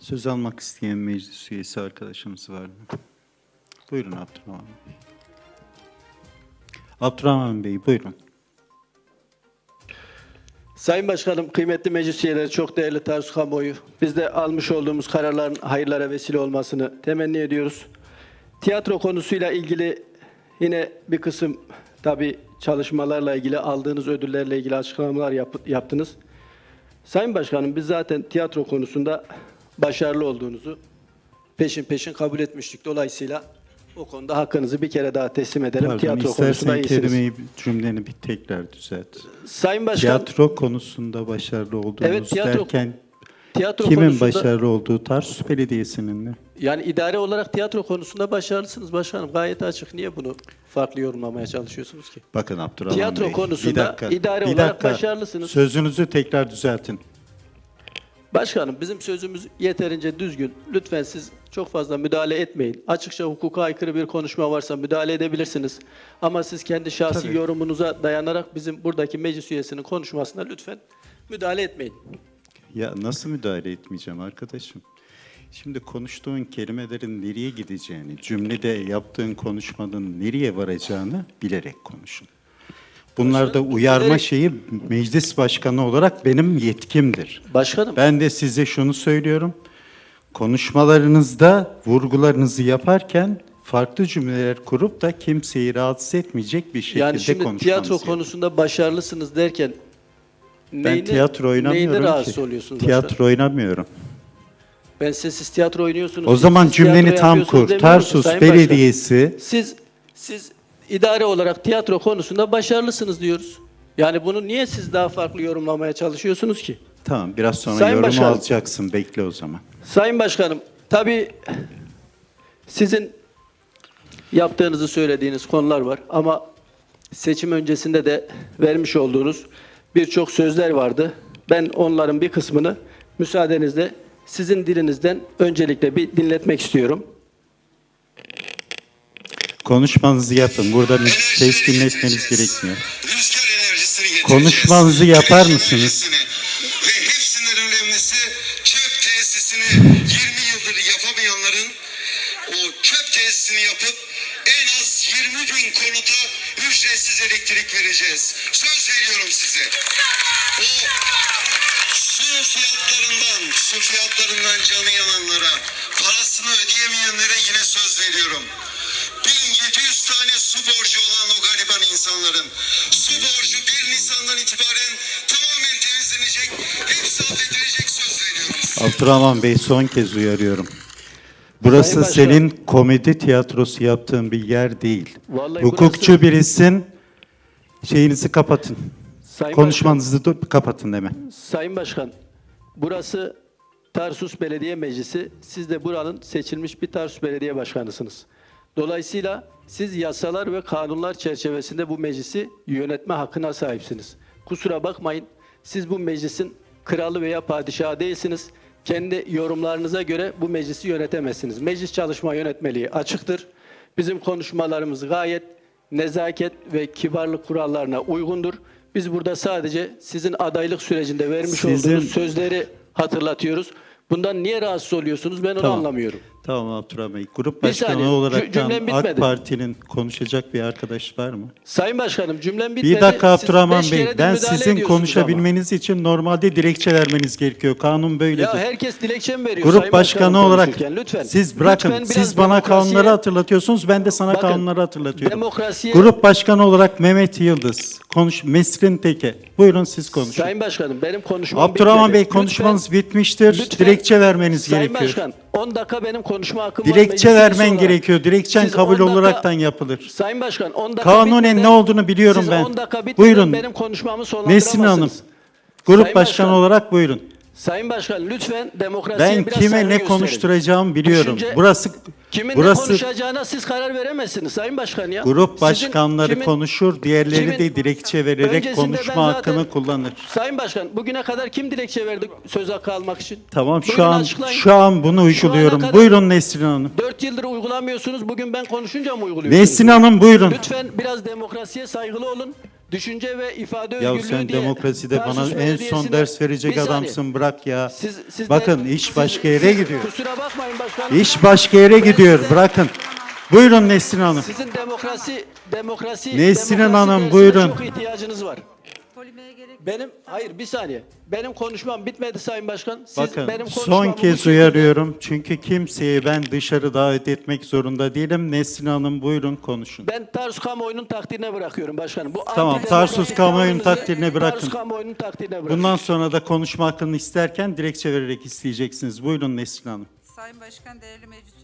Söz almak isteyen meclis üyesi arkadaşımız var mı? Buyurun Abdurrahman Bey. Abdurrahman Bey buyurun. Sayın Başkanım, kıymetli meclis üyeleri, çok değerli Tarsus kamuoyu. Biz de almış olduğumuz kararların hayırlara vesile olmasını temenni ediyoruz. Tiyatro konusuyla ilgili yine bir kısım tabi çalışmalarla ilgili aldığınız ödüllerle ilgili açıklamalar yap- yaptınız. Sayın Başkanım biz zaten tiyatro konusunda başarılı olduğunuzu peşin peşin kabul etmiştik. Dolayısıyla o konuda hakkınızı bir kere daha teslim edelim. Pardon, tiyatro konusunda iyisiniz. kelimeyi, cümleni bir tekrar düzelt. Sayın Başkan, Tiyatro konusunda başarılı olduğunuz Evet, tiyatro- derken tiyatro kimin konusunda- başarılı olduğu Tarsus Belediyesi'nin mi? Yani idare olarak tiyatro konusunda başarılısınız başkanım. Gayet açık. Niye bunu farklı yorumlamaya çalışıyorsunuz ki? Bakın Abdurrahman Tiyatro Bey. konusunda bir dakika, idare bir olarak dakika. başarılısınız. Sözünüzü tekrar düzeltin. Başkanım bizim sözümüz yeterince düzgün. Lütfen siz çok fazla müdahale etmeyin. Açıkça hukuka aykırı bir konuşma varsa müdahale edebilirsiniz. Ama siz kendi şahsi Tabii. yorumunuza dayanarak bizim buradaki meclis üyesinin konuşmasına lütfen müdahale etmeyin. Ya nasıl müdahale etmeyeceğim arkadaşım? Şimdi konuştuğun kelimelerin nereye gideceğini, cümlede yaptığın konuşmanın nereye varacağını bilerek konuşun. Bunlar da Başkanım, uyarma bilerek- şeyi meclis başkanı olarak benim yetkimdir. Başkanım Ben de size şunu söylüyorum. Konuşmalarınızda vurgularınızı yaparken farklı cümleler kurup da kimseyi rahatsız etmeyecek bir şekilde yani şimdi tiyatro yapın. konusunda başarılısınız derken Ben neyine- tiyatro neyine oynamıyorum rahatsız ki. oluyorsunuz Tiyatro başkanım? oynamıyorum. Ben size siz tiyatro oynuyorsunuz. O siz- zaman siz cümleni tam kur. Tarsus. Belediyesi Siz siz idare olarak tiyatro konusunda başarılısınız diyoruz. Yani bunu niye siz daha farklı yorumlamaya çalışıyorsunuz ki? Tamam biraz sonra Sayın yorumu Başkanım. alacaksın. Bekle o zaman. Sayın Başkanım, tabii sizin yaptığınızı söylediğiniz konular var ama seçim öncesinde de vermiş olduğunuz birçok sözler vardı. Ben onların bir kısmını müsaadenizle sizin dilinizden öncelikle bir dinletmek istiyorum. Konuşmanızı yapın. Burada ses dinletmeniz gerekmiyor. Konuşmanızı yapar mısınız? Ve hepsinden önemlisi çöp tesisini 20 yıldır yapamayanların o çöp tesisini yapıp en az 20 bin konuta ücretsiz elektrik vereceğiz. Söz veriyorum size. O su fiyatlarından, su fiyatlarından canı yananlara, parasını ödeyemeyenlere yine söz veriyorum. 1700 tane su borcu olan o gariban insanların su borcu 1 Nisan'dan itibaren tamamen temizlenecek, hepsi affedilecek söz veriyorum size. Abdurrahman Bey son kez uyarıyorum. Burası Sayın Başkan. senin komedi tiyatrosu yaptığın bir yer değil. Vallahi Hukukçu burası- birisin. Şeyinizi kapatın. Sayın Konuşmanızı dur, kapatın hemen. Sayın Başkan, burası Tarsus Belediye Meclisi. Siz de buranın seçilmiş bir Tarsus Belediye Başkanısınız. Dolayısıyla siz yasalar ve kanunlar çerçevesinde bu meclisi yönetme hakkına sahipsiniz. Kusura bakmayın, siz bu meclisin kralı veya padişahı değilsiniz. Kendi yorumlarınıza göre bu meclisi yönetemezsiniz. Meclis çalışma yönetmeliği açıktır. Bizim konuşmalarımız gayet nezaket ve kibarlık kurallarına uygundur. Biz burada sadece sizin adaylık sürecinde vermiş Sizin- olduğunuz sözleri hatırlatıyoruz. Bundan niye rahatsız oluyorsunuz ben onu Tamam. anlamıyorum. Tamam Abdurrahman Bey. Grup Bir başkanı cü- olarak cümlem AK bitmedi. Parti'nin konuşacak bir arkadaş var mı? Sayın Başkanım cümlem bitmedi. Bir dakika Siz Abdurrahman beş Bey. keredir Ben müdahale sizin ediyorsunuz konuşabilmeniz için normalde dilekçe vermeniz gerekiyor. Kanun böyledir. ama. Ya herkes dilekçe mi veriyor Grup Sayın başkanı Başkanım olarak konuşurken? lütfen. siz bırakın. Lütfen biraz siz bana demokrasiye- kanunları hatırlatıyorsunuz. Ben de sana Bakın, kanunları hatırlatıyorum. demokrasiye- Grup başkanı olarak Mehmet Yıldız. Konuş Mesrin Teke. Buyurun siz konuşun. Sayın Başkanım benim konuşmam Abdurrahman bitmedi. Bey Lütfen- konuşmanız bitmiştir. lütfen- Dilekçe vermeniz Sayın gerekiyor. Başkan 10 dakika benim konuşma hakkım var. Dilekçe vermen olarak. gerekiyor. Dilekçen Siz kabul 10 dakika- olaraktan yapılır. Sayın Başkan 10 dakika Kanunen bitmeden- ne olduğunu biliyorum siz ben. 10 dakika bitmeden Buyurun. benim konuşmamı. Nesrin Hanım. Grup Sayın başkanı Başkan, olarak buyurun. Sayın Başkan lütfen demokrasiye Ben biraz kime ne konuşturacağımı biliyorum. Düşünce- burası Kimin ne burası konuşacağına siz karar veremezsiniz Sayın Başkan ya. grup Sizin başkanları kimin- konuşur, diğerleri kimin- de dilekçe vererek konuşma zaten- hakkını kullanır. Sayın Başkan bugüne kadar kim dilekçe verdi söz hakkı almak için? Tamam şu Buyurun an açıklayın. şu an bunu uyguluyorum. kadar- Buyurun Nesrin Hanım. 4 yıldır uygulamıyorsunuz. Bugün ben konuşunca mı uyguluyorsunuz? Nesrin Hanım buyurun. Lütfen biraz demokrasiye saygılı olun. Düşünce ve ifade Ya özgürlüğü sen diye demokraside bana en son ders verecek Bir saniye. adamsın bırak ya. Siz, siz de- Bakın iş siz- başka yere siz- gidiyor. Kusura bakmayın başkanım. İş başka yere Ben gidiyor. size- Bırakın. Buyurun Nesrin Hanım. Sizin demokrasi demokrasi Nesrin demokrasi Hanım, buyurun. Çok ihtiyacınız var. Polimeye gerek yok. Benim hayır bir saniye. Benim konuşmam bitmedi Sayın Başkan. Siz Bakın benim son konuşmamı bu kez şekilde- uyarıyorum. Çünkü kimseyi ben dışarı davet etmek zorunda değilim. Nesrin Hanım buyurun konuşun. Ben Tarsus kamuoyunun takdirine bırakıyorum başkanım. Bu Tamam, antidemokratik Tarsus kamuoyunun tavrınızı takdirine bırakın. Tarsus kamuoyunun takdirine bırakın. Bundan sonra da konuşma hakkını isterken dilekçe vererek isteyeceksiniz. Buyurun Nesrin Hanım. Sayın Başkan, değerli meclis